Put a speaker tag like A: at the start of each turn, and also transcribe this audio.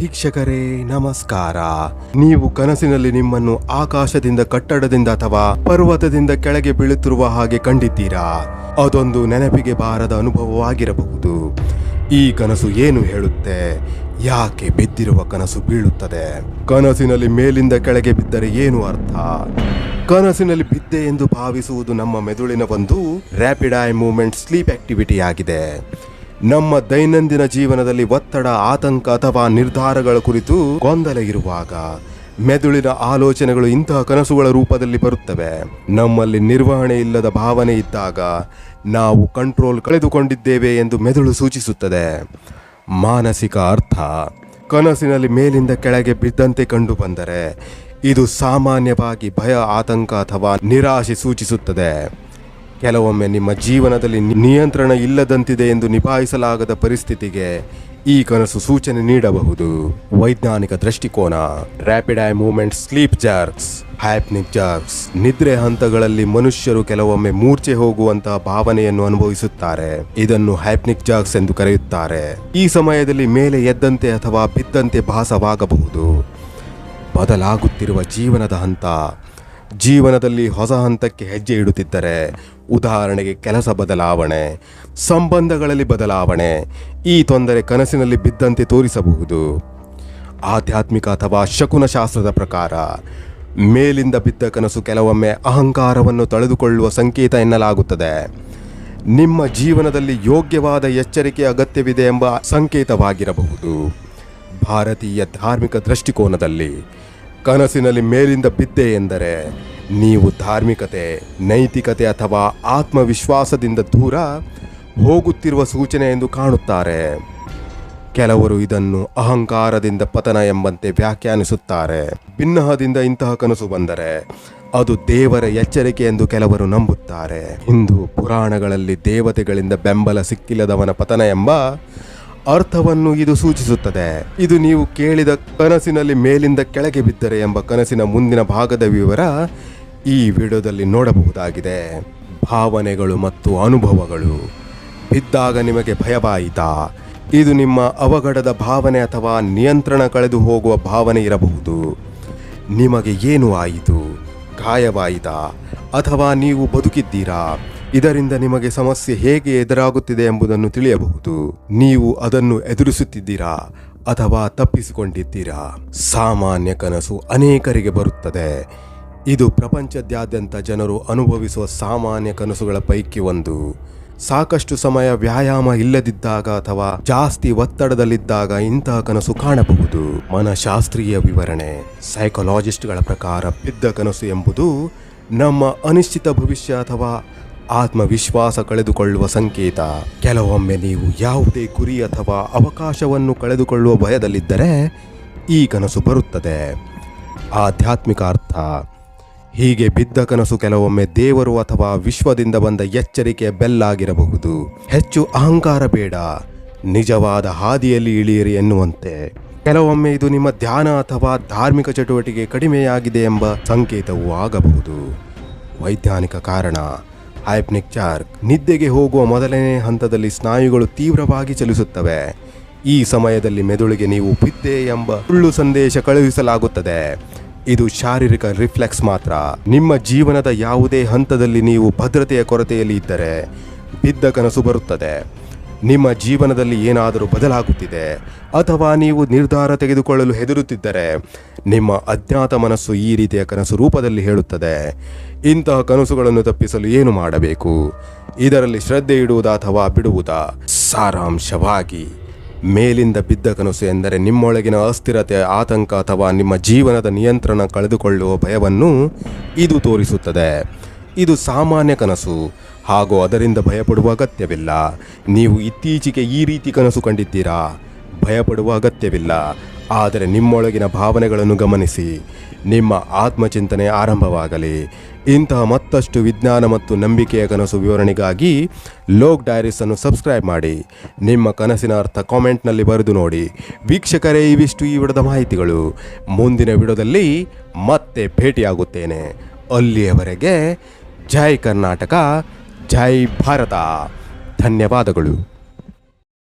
A: ವೀಕ್ಷಕರೇ, ನಮಸ್ಕಾರ. ನೀವು ಕನಸಿನಲ್ಲಿ ನಿಮ್ಮನ್ನು ಆಕಾಶದಿಂದ, ಕಟ್ಟಡದಿಂದ ಅಥವಾ ಪರ್ವತದಿಂದ ಕೆಳಗೆ ಬೀಳುತ್ತಿರುವ ಹಾಗೆ ಕಂಡಿದ್ದೀರಾ? ಅದೊಂದು ನೆನಪಿಗೆ ಬಾರದ ಅನುಭವವಾಗಿರಬಹುದು. ಈ ಕನಸು ಏನು ಹೇಳುತ್ತೆ? ಯಾಕೆ ಬಿದ್ದಿರುವ ಕನಸು ಬೀಳುತ್ತದೆ? ಕನಸಿನಲ್ಲಿ ಮೇಲಿಂದ ಕೆಳಗೆ ಬಿದ್ದರೆ ಏನು ಅರ್ಥ? ಕನಸಿನಲ್ಲಿ ಬಿದ್ದೆ ಎಂದು ಭಾವಿಸುವುದು ನಮ್ಮ ಮೆದುಳಿನ ಒಂದು rapid eye movement sleep activity ಆಗಿದೆ. ನಮ್ಮ ದೈನಂದಿನ ಜೀವನದಲ್ಲಿ ಒತ್ತಡ, ಆತಂಕ ಅಥವಾ ನಿರ್ಧಾರಗಳ ಕುರಿತು ಗೊಂದಲ ಇರುವಾಗ ಮೆದುಳಿನ ಆಲೋಚನೆಗಳು ಇಂತಹ ಕನಸುಗಳ ರೂಪದಲ್ಲಿ ಬರುತ್ತವೆ. ನಮ್ಮಲ್ಲಿ ನಿರ್ವಹಣೆ ಇಲ್ಲದ ಭಾವನೆ ಇದ್ದಾಗ ನಾವು ಕಂಟ್ರೋಲ್ ಕಳೆದುಕೊಂಡಿದ್ದೇವೆ ಎಂದು ಮೆದುಳು ಸೂಚಿಸುತ್ತದೆ. ಮಾನಸಿಕ ಅರ್ಥ. ಕನಸಿನಲ್ಲಿ ಮೇಲಿಂದ ಕೆಳಗೆ ಬಿದ್ದಂತೆ ಕಂಡು ಬಂದರೆ ಇದು ಸಾಮಾನ್ಯವಾಗಿ ಭಯ, ಆತಂಕ ಅಥವಾ ನಿರಾಶೆ ಸೂಚಿಸುತ್ತದೆ. ಕೆಲವೊಮ್ಮೆ ನಿಮ್ಮ ಜೀವನದಲ್ಲಿ ನಿಯಂತ್ರಣ ಇಲ್ಲದಂತಿದೆ ಎಂದು ನಿಭಾಯಿಸಲಾಗದ ಪರಿಸ್ಥಿತಿಗೆ ಈ ಕನಸು ಸೂಚನೆ ನೀಡಬಹುದು. ವೈಜ್ಞಾನಿಕ ದೃಷ್ಟಿಕೋನ. Rapid eye movement sleep jerks hypnic jerks ನಿದ್ರೆ ಹಂತಗಳಲ್ಲಿ ಮನುಷ್ಯರು ಕೆಲವೊಮ್ಮೆ ಮೂರ್ಛೆ ಹೋಗುವಂತಹ ಭಾವನೆಯನ್ನು ಅನುಭವಿಸುತ್ತಾರೆ. ಇದನ್ನು ಹ್ಯಾಪ್ನಿಕ್ ಜಾರ್ಕ್ಸ್ ಎಂದು ಕರೆಯುತ್ತಾರೆ. ಈ ಸಮಯದಲ್ಲಿ ಮೇಲೆ ಎದ್ದಂತೆ ಅಥವಾ ಬಿದ್ದಂತೆ ಭಾಸವಾಗಬಹುದು. ಬದಲಾಗುತ್ತಿರುವ ಜೀವನದ ಹಂತ. ಜೀವನದಲ್ಲಿ ಹೊಸ ಹಂತಕ್ಕೆ ಹೆಜ್ಜೆ ಇಡುತ್ತಿದ್ದರೆ ಉದಾಹರಣೆಗೆ ಕೆಲಸ ಬದಲಾವಣೆ, ಸಂಬಂಧಗಳಲ್ಲಿ ಬದಲಾವಣೆ, ಈ ತೊಂದರೆ ಕನಸಿನಲ್ಲಿ ಬಿದ್ದಂತೆ ತೋರಿಸಬಹುದು. ಆಧ್ಯಾತ್ಮಿಕ ಅಥವಾ ಶಕುನ ಶಾಸ್ತ್ರದ ಪ್ರಕಾರ, ಮೇಲಿಂದ ಬಿದ್ದ ಕನಸು ಕೆಲವೊಮ್ಮೆ ಅಹಂಕಾರವನ್ನು ತಳೆದುಕೊಳ್ಳುವ ಸಂಕೇತ ಎನ್ನಲಾಗುತ್ತದೆ. ನಿಮ್ಮ ಜೀವನದಲ್ಲಿ ಯೋಗ್ಯವಾದ ಎಚ್ಚರಿಕೆ ಅಗತ್ಯವಿದೆ ಎಂಬ ಸಂಕೇತವಾಗಿರಬಹುದು. ಭಾರತೀಯ ಧಾರ್ಮಿಕ ದೃಷ್ಟಿಕೋನದಲ್ಲಿ ಕನಸಿನಲ್ಲಿ ಮೇಲಿಂದ ಬಿದ್ದೆ ಎಂದರೆ ನೀವು ಧಾರ್ಮಿಕತೆ, ನೈತಿಕತೆ ಅಥವಾ ಆತ್ಮವಿಶ್ವಾಸದಿಂದ ದೂರ ಹೋಗುತ್ತಿರುವ ಸೂಚನೆ ಎಂದು ಕಾಣುತ್ತಾರೆ. ಕೆಲವರು ಇದನ್ನು ಅಹಂಕಾರದಿಂದ ಪತನ ಎಂಬಂತೆ ವ್ಯಾಖ್ಯಾನಿಸುತ್ತಾರೆ. ಭಿನ್ನಹದಿಂದ ಇಂತಹ ಕನಸು ಬಂದರೆ ಅದು ದೇವರ ಎಚ್ಚರಿಕೆ ಎಂದು ಕೆಲವರು ನಂಬುತ್ತಾರೆ. ಹಿಂದೂ ಪುರಾಣಗಳಲ್ಲಿ ದೇವತೆಗಳಿಂದ ಬೆಂಬಲ ಸಿಕ್ಕಿಲ್ಲದವನ ಪತನ ಎಂಬ ಅರ್ಥವನ್ನು ಇದು ಸೂಚಿಸುತ್ತದೆ. ಇದು ನೀವು ಕೇಳಿದ ಕನಸಿನಲ್ಲಿ ಮೇಲಿಂದ ಕೆಳಗೆ ಬಿದ್ದರೆ ಎಂಬ ಕನಸಿನ ಮುಂದಿನ ಭಾಗದ ವಿವರ ಈ ವಿಡಿಯೋದಲ್ಲಿ ನೋಡಬಹುದಾಗಿದೆ. ಭಾವನೆಗಳು ಮತ್ತು ಅನುಭವಗಳು. ಬಿದ್ದಾಗ ನಿಮಗೆ ಭಯವಾಯಿತಾ? ಇದು ನಿಮ್ಮ ಅವಘಡದ ಭಾವನೆ ಅಥವಾ ನಿಯಂತ್ರಣ ಕಳೆದು ಹೋಗುವ ಭಾವನೆ ಇರಬಹುದು. ನಿಮಗೆ ಏನು ಆಯಿತು? ಗಾಯವಾಯಿತಾ? ಅಥವಾ ನೀವು ಬದುಕಿದ್ದೀರಾ? ಇದರಿಂದ ನಿಮಗೆ ಸಮಸ್ಯೆ ಹೇಗೆ ಎದುರಾಗುತ್ತಿದೆ ಎಂಬುದನ್ನು ತಿಳಿಯಬಹುದು. ನೀವು ಅದನ್ನು ಎದುರಿಸುತ್ತಿದ್ದೀರಾ ಅಥವಾ ತಪ್ಪಿಸಿಕೊಂಡಿದ್ದೀರಾ? ಸಾಮಾನ್ಯ ಕನಸು ಅನೇಕರಿಗೆ ಬರುತ್ತದೆ. ಇದು ಪ್ರಪಂಚದಾದ್ಯಂತ ಜನರು ಅನುಭವಿಸುವ ಸಾಮಾನ್ಯ ಕನಸುಗಳ ಪೈಕಿ ಒಂದು. ಸಾಕಷ್ಟು ಸಮಯ ವ್ಯಾಯಾಮ ಇಲ್ಲದಿದ್ದಾಗ ಅಥವಾ ಜಾಸ್ತಿ ಒತ್ತಡದಲ್ಲಿದ್ದಾಗ ಇಂತಹ ಕನಸು ಕಾಣಬಹುದು. ಮನಶಾಸ್ತ್ರೀಯ ವಿವರಣೆ ಸೈಕಾಲಜಿಸ್ಟ್ಗಳ ಪ್ರಕಾರ ಬಿದ್ದ ಕನಸು ಎಂಬುದು ನಮ್ಮ ಅನಿಶ್ಚಿತ ಭವಿಷ್ಯ ಅಥವಾ ಆತ್ಮವಿಶ್ವಾಸ ಕಳೆದುಕೊಳ್ಳುವ ಸಂಕೇತ. ಕೆಲವೊಮ್ಮೆ ನೀವು ಯಾವುದೇ ಗುರಿ ಅಥವಾ ಅವಕಾಶವನ್ನು ಕಳೆದುಕೊಳ್ಳುವ ಭಯದಲ್ಲಿದ್ದರೆ ಈ ಕನಸು ಬರುತ್ತದೆ. ಆಧ್ಯಾತ್ಮಿಕ ಅರ್ಥ ಹೀಗೆ ಬಿದ್ದ ಕನಸು ಕೆಲವೊಮ್ಮೆ ದೇವರು ಅಥವಾ ವಿಶ್ವದಿಂದ ಬಂದ ಎಚ್ಚರಿಕೆಯ ಬೆಲ್ಲಾಗಿರಬಹುದು ಹೆಚ್ಚು ಅಹಂಕಾರ ಬೇಡ. ನಿಜವಾದ ಹಾದಿಯಲ್ಲಿ ಇಳಿಯಿರಿ ಎನ್ನುವಂತೆ. ಕೆಲವೊಮ್ಮೆ ಇದು ನಿಮ್ಮ ಧ್ಯಾನ ಅಥವಾ ಧಾರ್ಮಿಕ ಚಟುವಟಿಕೆ ಕಡಿಮೆಯಾಗಿದೆ ಎಂಬ ಸಂಕೇತವೂ ಆಗಬಹುದು. ವೈಜ್ಞಾನಿಕ ಕಾರಣ. ಹೈಪ್ನಿಕ್ ಚಾರ್ಕ್. ನಿದ್ದೆಗೆ ಹೋಗುವ ಮೊದಲನೇ ಹಂತದಲ್ಲಿ ಸ್ನಾಯುಗಳು ತೀವ್ರವಾಗಿ ಚಲಿಸುತ್ತವೆ. ಈ ಸಮಯದಲ್ಲಿ ಮೆದುಳಿಗೆ ನೀವು ಬಿದ್ದೆ ಎಂಬ ಸುಳ್ಳು ಸಂದೇಶ ಕಳುಹಿಸಲಾಗುತ್ತದೆ. ಇದು ಶಾರೀರಿಕ ರಿಫ್ಲೆಕ್ಸ್ ಮಾತ್ರ. ನಿಮ್ಮ ಜೀವನದ ಯಾವುದೇ ಹಂತದಲ್ಲಿ ನೀವು ಭದ್ರತೆಯ ಕೊರತೆಯಲ್ಲಿ ಇದ್ದರೆ ಬಿದ್ದ ಕನಸು ಬರುತ್ತದೆ. ನಿಮ್ಮ ಜೀವನದಲ್ಲಿ ಏನಾದರೂ ಬದಲಾಗುತ್ತಿದೆ ಅಥವಾ ನೀವು ನಿರ್ಧಾರ ತೆಗೆದುಕೊಳ್ಳಲು ಹೆದರುತ್ತಿದ್ದರೆ ನಿಮ್ಮ ಅಜ್ಞಾತ ಮನಸ್ಸು ಈ ರೀತಿಯ ಕನಸು ರೂಪದಲ್ಲಿ ಹೇಳುತ್ತದೆ. ಇಂತಹ ಕನಸುಗಳನ್ನು ತಪ್ಪಿಸಲು ಏನು ಮಾಡಬೇಕು? ಇದರಲ್ಲಿ ಶ್ರದ್ಧೆ ಇಡುವುದಾ ಅಥವಾ ಬಿಡುವುದಾ? ಸಾರಾಂಶವಾಗಿ, ಮೇಲಿಂದ ಬಿದ್ದ ಕನಸು ಎಂದರೆ ನಿಮ್ಮೊಳಗಿನ ಅಸ್ಥಿರತೆ, ಆತಂಕ ಅಥವಾ ನಿಮ್ಮ ಜೀವನದ ನಿಯಂತ್ರಣ ಕಳೆದುಕೊಳ್ಳುವ ಭಯವನ್ನು ಇದು ತೋರಿಸುತ್ತದೆ. ಇದು ಸಾಮಾನ್ಯ ಕನಸು, ಹಾಗೂ ಅದರಿಂದ ಭಯಪಡುವ ಅಗತ್ಯವಿಲ್ಲ. ನೀವು ಇತ್ತೀಚೆಗೆ ಈ ರೀತಿ ಕನಸು ಕಂಡಿದ್ದೀರಾ? ಭಯಪಡುವ ಅಗತ್ಯವಿಲ್ಲ. ಆದರೆ ನಿಮ್ಮೊಳಗಿನ ಭಾವನೆಗಳನ್ನು ಗಮನಿಸಿ. ನಿಮ್ಮ ಆತ್ಮಚಿಂತನೆ ಆರಂಭವಾಗಲಿ. ಇಂತಹ ಮತ್ತಷ್ಟು ವಿಜ್ಞಾನ ಮತ್ತು ನಂಬಿಕೆಯ ಕನಸು ವಿವರಣೆಗಾಗಿ ಲೋಕ್ ಡೈರೀಸನ್ನು ಸಬ್ಸ್ಕ್ರೈಬ್ ಮಾಡಿ. ನಿಮ್ಮ ಕನಸಿನ ಅರ್ಥ ಕಾಮೆಂಟ್ನಲ್ಲಿ ಬರೆದು ನೋಡಿ. ವೀಕ್ಷಕರೇ, ಇವಿಷ್ಟು ಈ ವಿಡದ ಮಾಹಿತಿಗಳು. ಮುಂದಿನ ವಿಡದಲ್ಲಿ ಮತ್ತೆ ಭೇಟಿಯಾಗುತ್ತೇನೆ. ಅಲ್ಲಿಯವರೆಗೆ ಜೈ ಕರ್ನಾಟಕ, ಜೈ ಭಾರತ. ಧನ್ಯವಾದಗಳು.